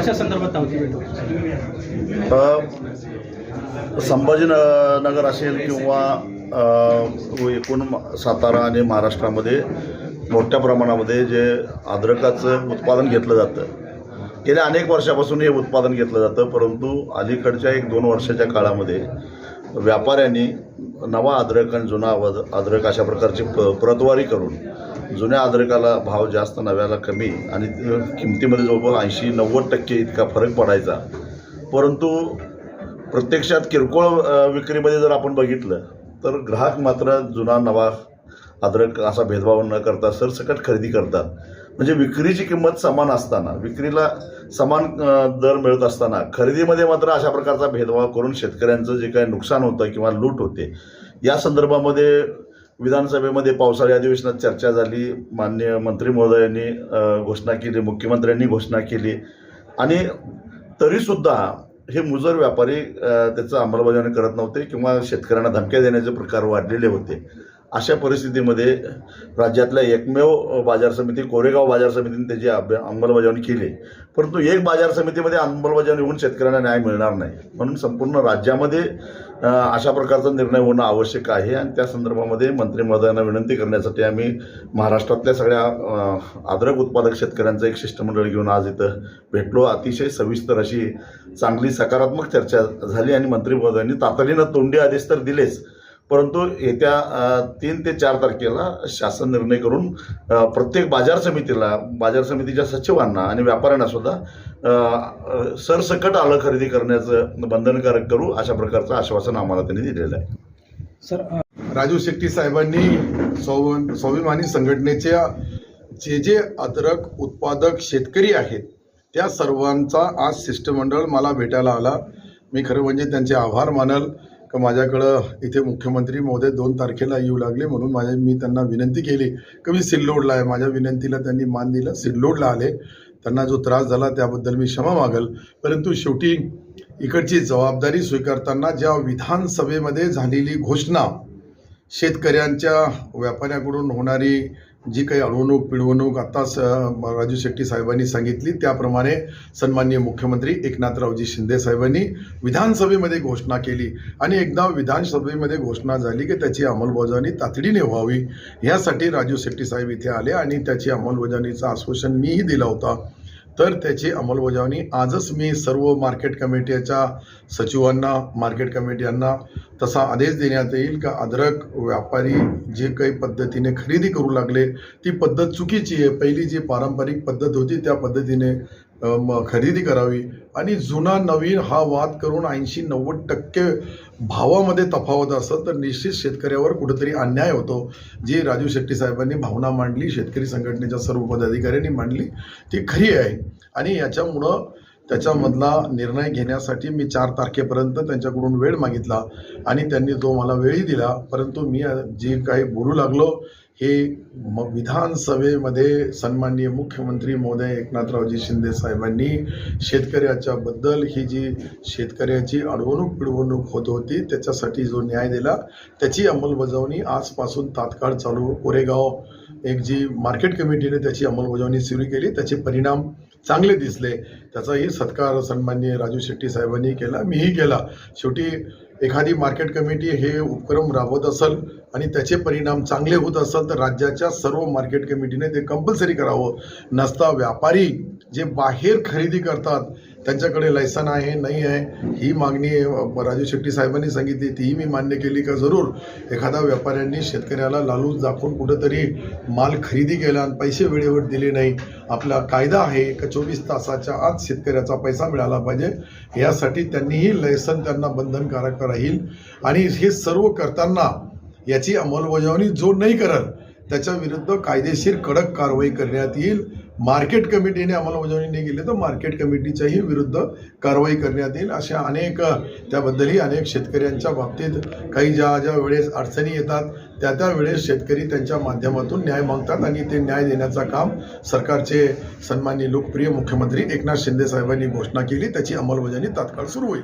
भेट होती संभाजीनगर असेल किंवा एकूण सातारा आणि महाराष्ट्रामध्ये मोठ्या प्रमाणामध्ये जे अद्रकाचं उत्पादन घेतलं जातं. गेल्या अनेक वर्षापासून हे उत्पादन घेतलं जातं परंतु अलीकडच्या एक दोन वर्षाच्या काळामध्ये व्यापाऱ्यांनी नवा अद्रक आणि जुना अद्रक अशा प्रकारची प प्रतवारी करून जुन्या आदरकाला भाव जास्त नव्याला कमी आणि किमतीमध्ये जवळपास ऐंशी नव्वद टक्के इतका फरक पडायचा. परंतु प्रत्यक्षात किरकोळ विक्रीमध्ये जर आपण बघितलं तर ग्राहक मात्र जुना नवा अद्रक असा भेदभाव न करता सरसकट खरेदी करतात. म्हणजे विक्रीची किंमत समान असताना विक्रीला समान दर मिळत असताना खरेदीमध्ये मात्र अशा प्रकारचा भेदभाव करून शेतकऱ्यांचं जे काही नुकसान होतं किंवा लूट होते या संदर्भामध्ये विधानसभेमध्ये पावसाळी अधिवेशनात चर्चा झाली. मान्य मंत्री महोदयांनी घोषणा केली मुख्यमंत्र्यांनी घोषणा केली. आणि तरीसुद्धा हे मुजर व्यापारी त्याचं अंमलबजावणी करत नव्हते किंवा शेतकऱ्यांना धमक्या देण्याचे प्रकार वाढलेले होते. अशा परिस्थितीमध्ये राज्यातल्या एकमेव बाजार समिती कोरेगाव बाजार समितीने त्याची अभ्या अंमलबजावणी केली. परंतु एक बाजार समितीमध्ये अंमलबजावणी होऊन शेतकऱ्यांना न्याय मिळणार नाही. म्हणून संपूर्ण राज्यामध्ये अशा प्रकारचा निर्णय होणं आवश्यक आहे आणि त्या संदर्भामध्ये मंत्री विनंती करण्यासाठी आम्ही महाराष्ट्रातल्या सगळ्या अद्रक उत्पादक शेतकऱ्यांचं एक शिष्टमंडळ घेऊन आज इथं भेटलो. अतिशय सविस्तर अशी चांगली सकारात्मक चर्चा झाली आणि मंत्री तातडीनं तोंडी आदेश तर दिलेच. परंतु येत्या तीन ते चार तारखेला शासन निर्णय करून प्रत्येक बाजार समितीला बाजार समितीच्या सचिवांना आणि व्यापाऱ्यांना सुद्धा सरसकट आलं खरेदी करण्याचं बंधनकारक करू अशा प्रकारचं आश्वासन आम्हाला त्यांनी दिलेलं आहे. सर राजू शेट्टी साहेबांनी स्वाभिमानी संघटनेच्या जे जे अद्रक उत्पादक शेतकरी आहेत त्या सर्वांचा आज शिष्टमंडळ मला भेटायला आला. मी खरं म्हणजे त्यांचे आभार मानल. का माझ्याकडं इथे मुख्यमंत्री महोदय दोन तारखेला येऊ लागले म्हणून माझ्या मी त्यांना विनंती केली. की मी सिल्लोडला आहे. माझ्या विनंतीला त्यांनी मान दिलं. सिल्लोडला आले. त्यांना जो त्रास झाला त्याबद्दल मी क्षमा मागल. परंतु शेवटी इकडची जबाबदारी स्वीकारताना ज्या विधानसभेमध्ये झालेली घोषणा शेतकऱ्यांच्या व्यापाऱ्याकडून होणारी जी काही अडवणूक पिळवणूक आत्ताच राजू शेट्टी साहेबांनी सांगितली त्याप्रमाणे सन्माननीय मुख्यमंत्री एकनाथरावजी शिंदे साहेबांनी विधानसभेमध्ये घोषणा केली. आणि एकदा विधानसभेमध्ये घोषणा झाली की त्याची अंमलबजावणी तातडीने व्हावी. यासाठी राजू शेट्टी साहेब इथे आले आणि त्याची अंमलबजावणीचं आश्वासन मीही दिलं होता. तर त्याची अंमलबजावणी आजच मी सर्व मार्केट कमिटीच्या सचिवांना मार्केट कमिटी यांना तसा आदेश देण्यात येईल का? अद्रक व्यापारी जे काही पद्धतीने खरेदी करू लागले ती पद्धत चुकीची आहे. पहिली जी पारंपरिक पद्धत होती त्या पद्धतीने म, खरेदी करावी. आणि जुना नवीन हा वाद करून ऐंशी नव्वद टक्के भावामध्ये तफावत असेल तर निश्चित शेतकऱ्यावर कुठेतरी अन्याय होतो. जी राजू शेट्टी साहेबांनी भावना मांडली शेतकरी संघटनेच्या सर्व पदाधिकाऱ्यांनी मांडली ती खरी आहे. आणि याच्यामुळं त्याच्यामधला निर्णय घेण्यासाठी मी चार तारखेपर्यंत त्यांच्याकडून वेळ मागितला आणि त्यांनी तो मला वेळही दिला. परंतु मी जे काही बोलू लागलो हे म- विधानसभेमध्ये सन्माननीय मुख्यमंत्री महोदय एकनाथरावजी शिंदे साहेबांनी शेतकऱ्याच्या बद्दल ही जी शेतकऱ्याची अडवणूक पिळवणूक होत होती त्याच्यासाठी जो न्याय दिला त्याची अंमलबजावणी आजपासून तात्काळ चालू. कोरेगाव एक जी मार्केट कमिटीने त्याची अंमलबजावणी सुरू केली. त्याचे परिणाम चांगले दिसले. त्याचाही सत्कार सन्मान्य राजू शेट्टी साहेबांनी केला. मीही केला. शेवटी एखादी मार्केट कमिटी हे उपक्रम राबवत असेल आणि त्याचे परिणाम चांगले होत असेल तर राज्याच्या सर्व मार्केट कमिटीने ते कंपल्सरी करावं. नसता व्यापारी जे बाहेर खरेदी करतात त्यांच्याकडे लायसन आहे नाही आहे ही मागणी राजू शेट्टी साहेबांनी सांगितली तीही मी मान्य केली का? जरूर. एखाद्या व्यापाऱ्यांनी शेतकऱ्याला लालूच दाखवून कुठंतरी माल खरेदी केला आणि पैसे वेळेवर दिले नाही. आपला कायदा आहे का? चोवीस तासाच्या आत शेतकऱ्याचा पैसा मिळाला पाहिजे. यासाठी त्यांनीही लायसन त्यांना बंधनकारक राहील. आणि हे सर्व करताना याची अंमलबजावणी जो नाही करत त्याच्या विरुद्ध कायदेशीर कडक कारवाई करण्यात येईल. मार्केट कमिटीने अंमलबजावणी नाही केली तर मार्केट कमिटीच्याही विरुद्ध कारवाई करण्यात येईल अशा अनेक त्याबद्दलही अनेक शेतकऱ्यांच्या बाबतीत काही ज्या ज्या वेळेस अडचणी येतात त्या त्या वेळेस शेतकरी त्यांच्या माध्यमातून न्याय मागतात आणि ते न्याय देण्याचं काम सरकारचे सन्माननीय लोकप्रिय मुख्यमंत्री एकनाथ शिंदे साहेबांनी घोषणा केली त्याची अंमलबजावणी तात्काळ सुरू होईल.